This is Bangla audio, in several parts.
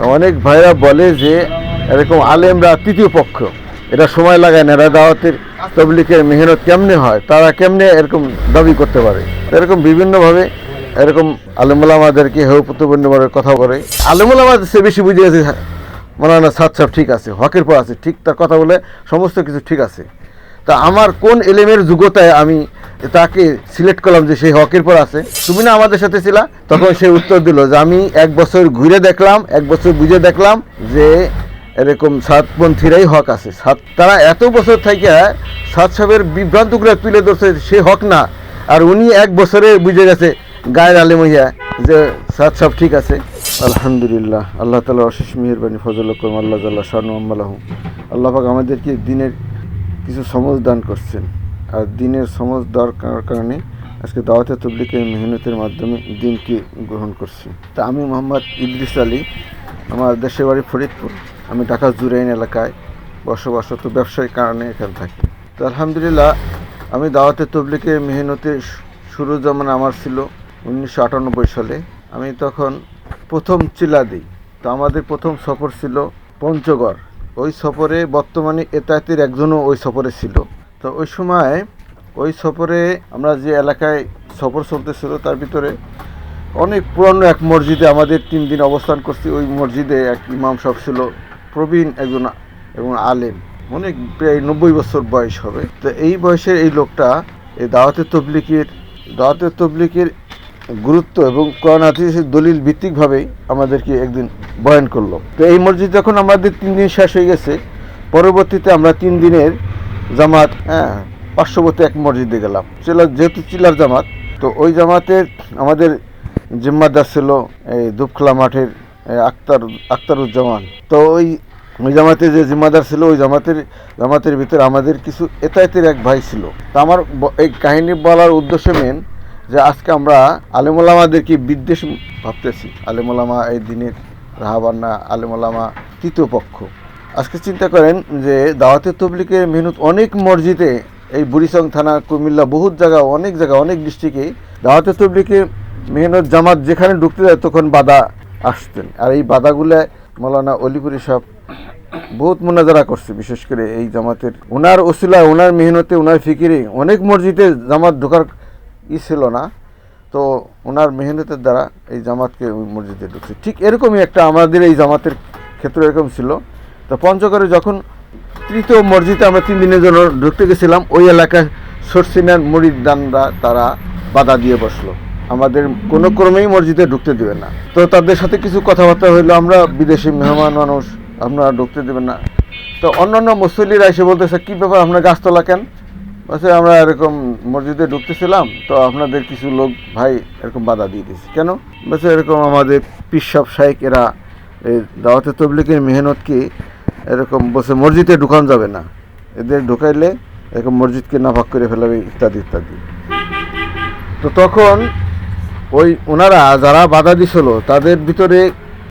অনেক ভাইরা বলে যে এরকম আলেমরা তৃতীয় পক্ষ। এটা সময় লাগায় না, এরা দাওয়াতের তবলিকের মেহনত কেমনে হয়, তারা কেমনে এরকম দাবি করতে পারে? এরকম বিভিন্নভাবে এরকম আলেমুলামাদেরকে হেউ প্রতিবন্ধী কথা বলে। আলেমুলামাদের সে বেশি বুঝে গেছে মনে সাত সাপ ঠিক আছে, হকের পর আছে, ঠিক তার কথা বলে সমস্ত কিছু ঠিক আছে। তা আমার কোন এলেমের যোগ্যতায় আমি তাকে সিলেক্ট করলাম যে সেই হকের পর আছে। তুমি না আমাদের সাথে ছিলা, তখন সে উত্তর দিল যে আমি এক বছর ঘুরে দেখলাম, এক বছর বুঝে দেখলাম যে এরকম সাতপন্থীরাই হক আছে। সাত, তারা এত বছর থেকে সাত সাহেবের বিভ্রান্তগুলো তুলে ধরছে সে হক না। আর উনি এক বছরে বুঝে গেছে, গায়ের আলেম হইয়া যে সাত সব ঠিক আছে। আলহামদুলিল্লাহ, আল্লাহ তালা অশেষ মেহরবানি, ফজল করম, আল্লাহ জাল্লাহ শাহানুম্মালাহ আল্লাহ পাক আমাদেরকে দিনের কিছু সমজ দান করছেন। আর দিনের সমজ দরকার কারণে আজকে দাওয়াতে তবলিকের মেহনতের মাধ্যমে দিনকে গ্রহণ করছি। তা আমি মোহাম্মদ ইদ্রিস আলী, আমার দেশের বাড়ি ফরিদপুর। আমি ঢাকা জুরাইন এলাকায় বসবাসরত ব্যবসায়িক কারণে এখানে থাকি। তো আলহামদুলিল্লাহ, আমি দাওয়াতে তবলিকের মেহনতের শুরু যেমন আমার ছিল উনিশশো আটানব্বই সালে। আমি তখন প্রথম চিলা দিই। তো আমাদের প্রথম সফর ছিল পঞ্চগড়। ওই সফরে বর্তমানে এতায়াতের একজনও ওই সফরে ছিল। তো ওই সময় ওই সফরে আমরা যে এলাকায় সফর চলতেছিল, তার ভিতরে অনেক পুরানো এক মসজিদে আমাদের তিন দিন অবস্থান করছি। ওই মসজিদে এক ইমাম সাহেব ছিল, প্রবীণ একজন এবং আলেম। অনেক প্রায় নব্বই বছর বয়স হবে। তো এই বয়সের এই লোকটা এই দাওয়াতের তবলিকের দাওয়াতের তবলিকের গুরুত্ব এবং কোরআন হাদিসের দলিল ভিত্তিকভাবেই আমাদেরকে একদিন বয়ান করল। তো এই মসজিদ যখন আমাদের তিন দিন শেষ হয়ে গেছে, পরবর্তীতে আমরা তিন দিনের জামাত হ্যাঁ। পার্শ্ববর্তী এক মসজিদে গেলাম। চিলার যেহেতু চিলার জামাত তো ওই জামাতের আমাদের জিম্মাদার ছিল এই দুপখলা মাঠের আক্তার আক্তারুজ্জামান তো ওই ওই জামাতে যে জিম্মাদার ছিল ওই জামাতের জামাতের ভিতরে আমাদের কিছু এতায়তের এক ভাই ছিল। তা আমার এই কাহিনী বলার উদ্দেশ্য মেন যে আজকে আমরা আলেমুলামাদেরকে বিদ্বেষ ভাবতেছি। আলেমুলামা এই দিনের রাহাবান্না আলেমুলামা তৃতীয় পক্ষ। আজকে চিন্তা করেন যে দাওয়াতের তবলিকের মেহনত অনেক মসজিদে এই বুড়িচং থানা, কুমিল্লা, বহুত জায়গা, অনেক জায়গা, অনেক ডিস্ট্রিক্টে দাওয়াতের তবলিকে মেহনত জামাত যেখানে ঢুকতে যায় তখন বাধা আসতেন। আর এই বাধাগুলো মৌলানা অলিপুরি সাহেব বহুত মোনাজারা করছে, বিশেষ করে এই জামাতের। ওনার ওসিলা ওনার মেহনতে ওনার ফিকিরে অনেক মসজিদে জামাত ঢোকার ই ছিল না। তো ওনার মেহনতের দ্বারা এই জামাতকে ওই মসজিদে ঢুকছে। ঠিক এরকমই একটা আমাদের এই জামাতের ক্ষেত্রে এরকম ছিল। তো পঞ্চগড়ে যখন তৃতীয় মসজিদে আমরা তিন দিনের জন্য ঢুকতে গেছিলাম, ওই এলাকায় সরসিনার মুরিদানরা তারা বাধা দিয়ে বসল। আমাদের কোনো ক্রমেই মসজিদে ঢুকতে দেবে না। তো তাদের সাথে কিছু কথাবার্তা হইল, আমরা বিদেশি মেহমান মানুষ, আপনারা ঢুকতে দেবেন না। তো অন্যান্য মুসল্লিরা এসে বলতেছে, কী ব্যাপার, আপনার গাছতলা কেন? বলছে, আমরা এরকম মসজিদে ঢুকতেছিলাম, তো আপনাদের কিছু লোক ভাই এরকম বাধা দিয়ে দিয়েছে। কেন? বলছে, এরকম আমাদের পিসাব শাইক এরা দাওয়াতে তবলিকের মেহনতকে এরকম বসে মসজিদে ঢুকানো যাবে না। এদের ঢুকাইলে এরকম মসজিদকে নাফাক করে ফেলাবে, ইত্যাদি ইত্যাদি। তো তখন ওই ওনারা যারা বাধা দিছিল, তাদের ভিতরে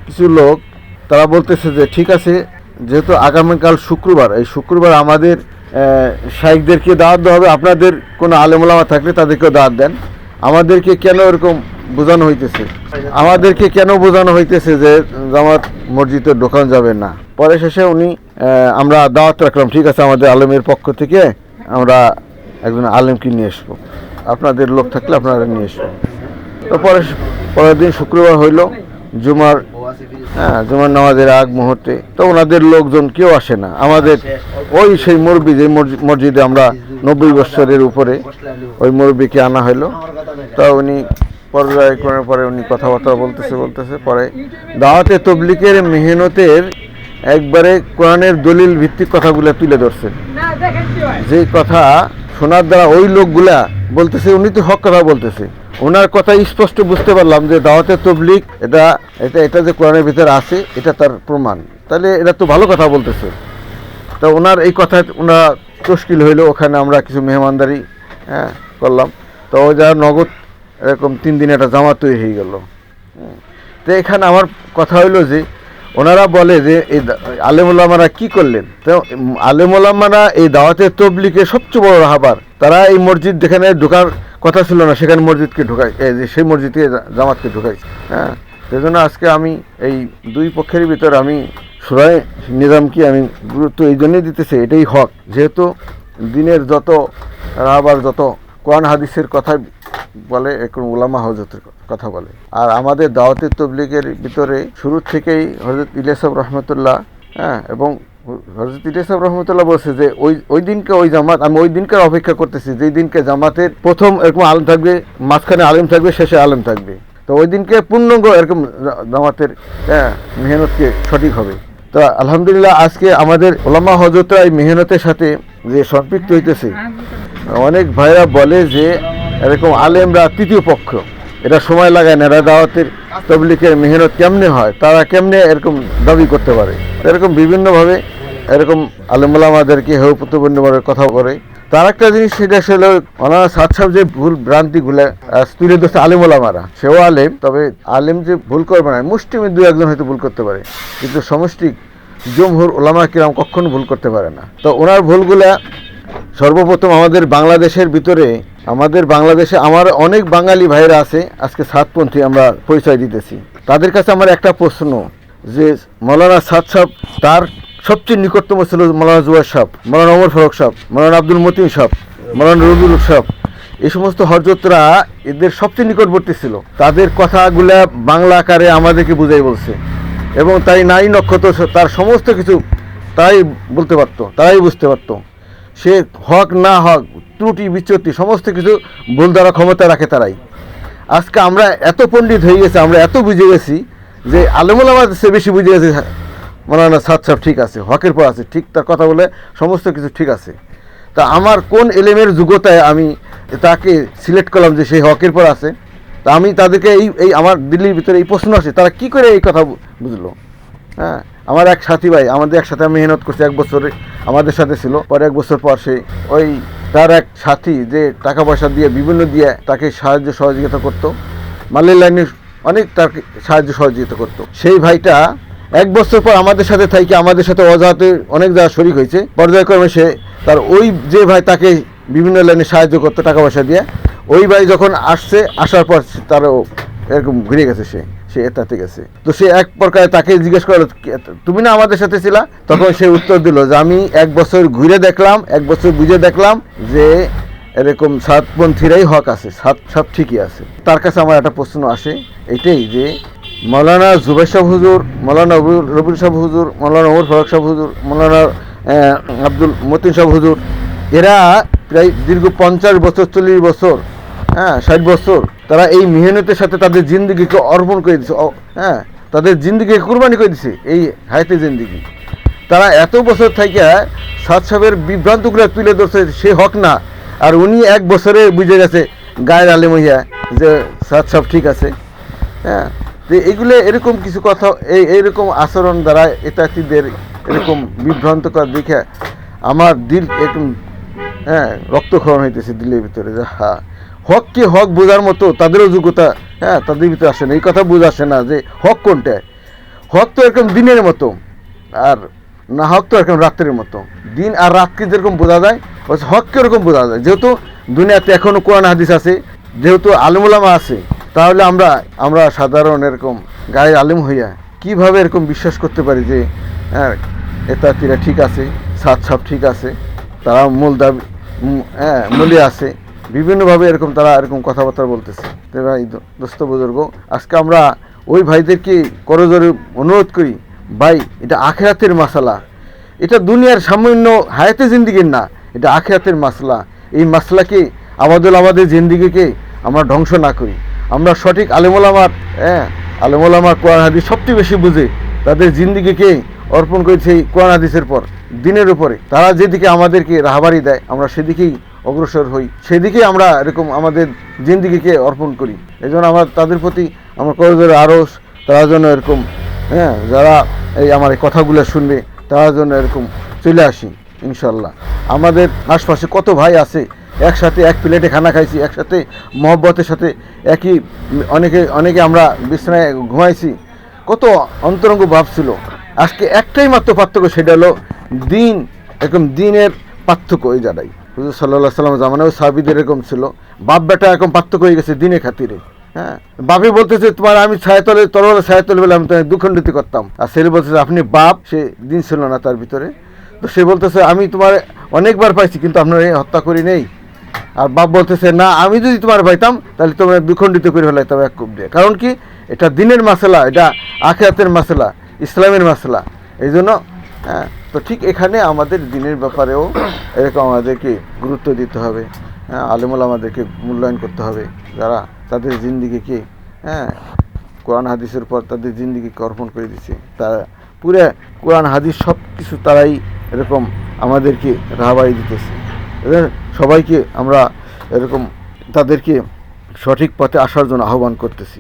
কিছু লোক, তারা বলতেছে যে, ঠিক আছে, যেহেতু আগামীকাল শুক্রবার, এই শুক্রবার আমাদের শাইকদেরকে দাওয়াত দেওয়া হবে। আপনাদের কোনো আলেমুলামা থাকলে তাদেরকেও দাওয়াত দেন। আমাদেরকে কেন এরকম বোঝানো হইতেছে? আমাদেরকে কেন বোঝানো হইতেছে যে, জামাত মসজিদে ঢোকানো যাবে না? পরে শেষে উনি আমরা দাওয়াত রাখলাম, ঠিক আছে, আমাদের আলেমের পক্ষ থেকে, আমরা একজন আলেমকে নিয়ে আসব। আপনাদের লোক থাকলে আপনারা নিয়ে আসব তো পরে পরের দিন শুক্রবার হইল, জুমার হ্যাঁ জুমার নামাজের আগ মুহূর্তে, তো ওনাদের লোকজন কেউ আসে না। আমাদের ওই সেই মুরব্বী, যে মসজিদে আমরা নব্বই বছরের উপরে, ওই মুরব্বীকে আনা হইল। তা উনি পর্যায়ক্রমে পরে উনি কথাবার্তা বলতেছে বলতেছে, পরে দাওয়াতে তবলিকের মেহনতের একবারে কোরআনের দলিল ভিত্তিক কথাগুলো তুলে ধরছেন যে কথা শোনার দ্বারা ওই লোকগুলা বলতেছে উনি তো হক কথা বলতেছে। ওনার কথা স্পষ্ট বুঝতে পারলাম যে দাওয়াতে তবলিক এটা এটা এটা যে কোরআনের ভিতরে আছে এটা তার প্রমাণ। তাহলে এটা তো ভালো কথা বলতেছে। তো ওনার এই কথা ওনার তশকিল হইল ওখানে আমরা কিছু মেহমানদারি হ্যাঁ করলাম। তো ও যা নগদ এরকম তিন দিন একটা জামা তৈরি হয়ে গেল। তো এখানে আমার কথা হইল যে ওনারা বলে যে, এই আলেমুল্লামারা কি করলেন? তো আলেমুল্লামারা এই দাওয়াতের তবলিকে সবচেয়ে বড় রাহাবার। তারা এই মসজিদ যেখানে ঢোকার কথা ছিল না, সেখানে মসজিদকে ঢোকায় যে সেই মসজিদকে জামাতকে ঢোকাইছে হ্যাঁ সেজন্য আজকে আমি এই দুই পক্ষের ভিতর আমি সুরায় নিজামকে আমি গুরুত্ব এই জন্যই দিতেছি এটাই হক। যেহেতু দিনের যত আবার যত কোরআন, হাদিসের কথা বলে, এখন উলামা হজরতের কথা বলে। আর আমাদের দাওয়াতি তবলিগের ভিতরে শুরু থেকেই হজরত ইলিয়াসব রহমতুল্লাহ হ্যাঁ এবং হজরত ইলিয়াসব রহমতুল্লাহ বলছে যে, ওই ওই দিনকে ওই জামাত, আমি ওই দিনকে অপেক্ষা করতেছি, যেই দিনকে জামাতের প্রথম এরকম আলেম থাকবে, মাঝখানে আলেম থাকবে, শেষে আলেম থাকবে। তো ওই দিনকে পূর্ণাঙ্গ এরকম জামাতের হ্যাঁ মেহনতকে সঠিক হবে। তো আলহামদুলিল্লাহ, আজকে আমাদের ওলামা হজরতরা এই মেহনতের সাথে যে সম্পৃক্ত হইতেছে, অনেক ভাইরা বলে যে এরকম আলেমরা তৃতীয় পক্ষ। এটা সময় লাগায় না, এরা দাওয়াতের তবলিকের মেহনত কেমনে হয়, তারা কেমনে এরকম দাবি করতে পারে? এরকম বিভিন্নভাবে এরকম আলেমুলামাদেরকে হেউ প্রতিপন্নভাবে কথা করে তার একটা জিনিস সেটা আসলে ওনারা সাত সাহেব যে ভুল ভ্রান্তিগুলো তুলে ধরছে আলেমুলামারা, সেও আলেম, তবে আলেম যে ভুল করবে না মুষ্টিমে দু একজন হয়তো ভুল করতে পারে। কিন্তু সমষ্টি জমহুর ওলামা কিরাম কখনো ভুল করতে পারে না। তো ওনার ভুলগুলা সর্বপ্রথম আমাদের বাংলাদেশের ভিতরে আমাদের বাংলাদেশে আমার অনেক বাঙালি ভাইরা আছে, আজকে সাতপন্থী আমরা পরিচয় দিতেছি। তাদের কাছে আমার একটা প্রশ্ন, যে মৌলানা সাদ সাহ তার সবচেয়ে নিকটতম ছিল মৌলানা জুয়ার সাহ মৌলানা ওমর ফারুক সাহ মৌলানা আব্দুল মতিন সাহ মৌলানা রবিউল সাহ এই সমস্ত হরজতরা এদের সবচেয়ে নিকটবর্তী ছিল। তাদের কথাগুলা বাংলা আকারে আমাদেরকে বুঝাই বলছে। এবং তাই নাই নক্ষত্র তার সমস্ত কিছু তাই বলতে পারতো, তারাই বুঝতে পারতো। সে হক না হক ত্রুটি, বিচ্যুতি, সমস্ত কিছু ভুল দ্বারা ক্ষমতা রাখে তারাই। আজকে আমরা এত পণ্ডিত হয়ে গেছি, আমরা এত বুঝে গেছি যে আলমুলামাদ সে বেশি বুঝে গেছে মৌলানা সাদ সাহেব ঠিক আছে, হকের পর আছে, ঠিক তার কথা বলে সমস্ত কিছু ঠিক আছে। তা আমার কোন এলেমের যোগ্যতায় আমি তাকে সিলেক্ট করলাম যে সেই হকের পর আছে? তা আমি তাদেরকে এই এই আমার দিল্লির ভিতরে এই প্রশ্ন আসে, তারা কি করে এই কথা বুঝলো? হ্যাঁ আমার এক সাথী ভাই, আমাদের একসাথে মেহনত করছি এক বছরে, আমাদের সাথে ছিল, পরে এক বছর পর সে ওই তার এক সাথী যে টাকা পয়সা দিয়ে, বিভিন্ন দিয়ে তাকে সাহায্য সহযোগিতা করতো। মালের লাইনে অনেক তাকে সাহায্য সহযোগিতা করতো। সেই ভাইটা এক বছর পর আমাদের সাথে থাকি আমাদের সাথে অজাহাতে অনেক জায়গা শরিক হয়েছে। পর্যায়ক্রমে সে তার ওই যে ভাই তাকে বিভিন্ন লাইনে সাহায্য করতো টাকা পয়সা দিয়ে। ওই ভাই যখন আসছে, আসার পর তারও এরকম ঘুরে গেছে সে। সে এটাতে গেছে। তো সে এক প্রকারে তাকে জিজ্ঞেস করল তুমি না আমাদের সাথে ছিলা? তখন সে উত্তর দিল যে, আমি এক বছর ঘুরে দেখলাম, এক বছর বুঝে দেখলাম যে এরকম সাতপন্থীরাই হক আছে সাত সব ঠিকই আছে। তার কাছে আমার একটা প্রশ্ন আসে, এটাই যে মৌলানা জুবের সাহ হুজুর মৌলানা রবি- রবিউল সাহ হুজুর মৌলানা ওমর ফারুক সাহ হুজুর মৌলানা আব্দুল মতিন সাহ হুজুর, এরা প্রায় দীর্ঘ পঞ্চাশ বছর, চল্লিশ বছর হ্যাঁ ষাট বছর তারা এই মেহনতের সাথে তাদের জিন্দগিকে অর্পণ করে দিছে। হ্যাঁ তাদের জিন্দগিকে কুরবানি করে দিছে এই হায়াতে জিন্দগি। তারা এত বছর থেকে সাত বিভ্রান্তগুলো তুলে ধরছে, সে হক না। আর উনি এক বছরে বুঝে গেছে, গায়ের আলেম হইয়া যে সাত সাহেব ঠিক আছে। হ্যাঁ যে এগুলো এরকম কিছু কথা, এই এইরকম আচরণ দ্বারা এতাতিদের এরকম বিভ্রান্ত করা দেখে আমার দিল একদম হ্যাঁ রক্তক্ষরণ হইতেছে দিলের ভিতরে, যে হ্যাঁ হক কি হক বোঝার মতো তাদেরও যোগ্যতা হ্যাঁ তাদের ভিতরে আসে না। এই কথা বোঝা আসে না যে হক কোনটা। হক তো এরকম দিনের মতো, আর না হক তো এরকম রাত্রের মতো। দিন আর রাতকে যেরকম বোঝা যায় হককে ওরকম বোঝা যায়। যেহেতু দুনিয়াতে এখনও কোরআন হাদিস আছে, যেহেতু আলমুলামা আছে, তাহলে আমরা আমরা সাধারণ এরকম গায়ে আলেম হইয়া কীভাবে এরকম বিশ্বাস করতে পারি যে হ্যাঁ এতাতিরা ঠিক আছে, সাত সাপ ঠিক আছে, তারা মূল দাবি হ্যাঁ মূলে আছে। বিভিন্নভাবে এরকম তারা এরকম কথাবার্তা বলতেছে। তো ভাই দোস্ত বুজুর্গ, আজকে আমরা ওই ভাইদেরকে করজোরে অনুরোধ করি, ভাই, এটা আখেরাতের মাসালা। এটা দুনিয়ার সামান্য হায়াতে জিন্দিগির না, এটা আখেরাতের মাসলা। এই মাসলাকে আমাদের আমাদের জিন্দিগিকে আমরা ধ্বংস না করি। আমরা সঠিক আলেমুলামার হ্যাঁ আলেমুলামার কোরআন হাদিস সবচেয়ে বেশি বুঝে, তাদের জিন্দিগিকে অর্পণ করেছে এই কোরআন হাদিসের পর, দিনের উপরে। তারা যেদিকে আমাদেরকে রাহাবারি দেয়, আমরা সেদিকেই অগ্রসর হই। সেদিকে আমরা এরকম আমাদের জিন্দিগিকে অর্পণ করি। এই জন্য আমার তাদের প্রতি আমার করজোরে আরও তারা যেন এরকম হ্যাঁ যারা এই আমার এই কথাগুলো শুনবে, তারা যেন এরকম চলে আসি ইনশাল্লাহ আমাদের আশপাশে কত ভাই আছে, একসাথে এক প্লেটে খানা খাইছি, একসাথে মহব্বতের সাথে একই, অনেকে অনেকে আমরা বিছানায় ঘুমাইছি। কত অন্তরঙ্গ ভাব ছিল। আজকে একটাই মাত্র পার্থক্য সেটা হলো দিন, এরকম দিনের পার্থক্য ওই জায়গায়। হুজুর সাল্লাহ সাল্লাম জামানেও সাহাবিদের এরকম ছিল। বাপ বেটা এরকম পার্থক্য হয়ে গেছে দিনে খাতিরে হ্যাঁ? বাপি বলতেছে, তোমার আমি ছায়াতলে তরলে ছায়াতলে বলে আমি তোমায় দুখণ্ডিত করতাম। আর ছেলে বলতেছে, আপনি বাপ, সে দিন ছিল না তার ভিতরে। তো সে বলতেছে, আমি তোমার অনেকবার পাইছি, কিন্তু আপনার এই হত্যা করি নেই। আর বাপ বলতেছে, না, আমি যদি তোমার পাইতাম, তাহলে তোমার দুখণ্ডিত করে ফেলাইতাম এক কূপ দিয়ে। কারণ কি? এটা দিনের মাসলা, এটা আখেরাতের মাসলা, ইসলামের মাসলা। এই জন্য হ্যাঁ? তো ঠিক এখানে আমাদের দিনের ব্যাপারেও এরকম আমাদেরকে গুরুত্ব দিতে হবে। হ্যাঁ আলেমুল আমাদেরকে মূল্যায়ন করতে হবে। যারা তাদের জিন্দিগিকে হ্যাঁ কোরআন, হাদিসের পর তাদের জিন্দিগিকে অর্পণ করে দিচ্ছে। তারা পুরো কোরআন, হাদিস সব কিছু তারাই এরকম আমাদেরকে রাহাবাড়ি দিতেছে। সবাইকে আমরা এরকম তাদেরকে সঠিক পথে আসার জন্য আহ্বান করতেছি।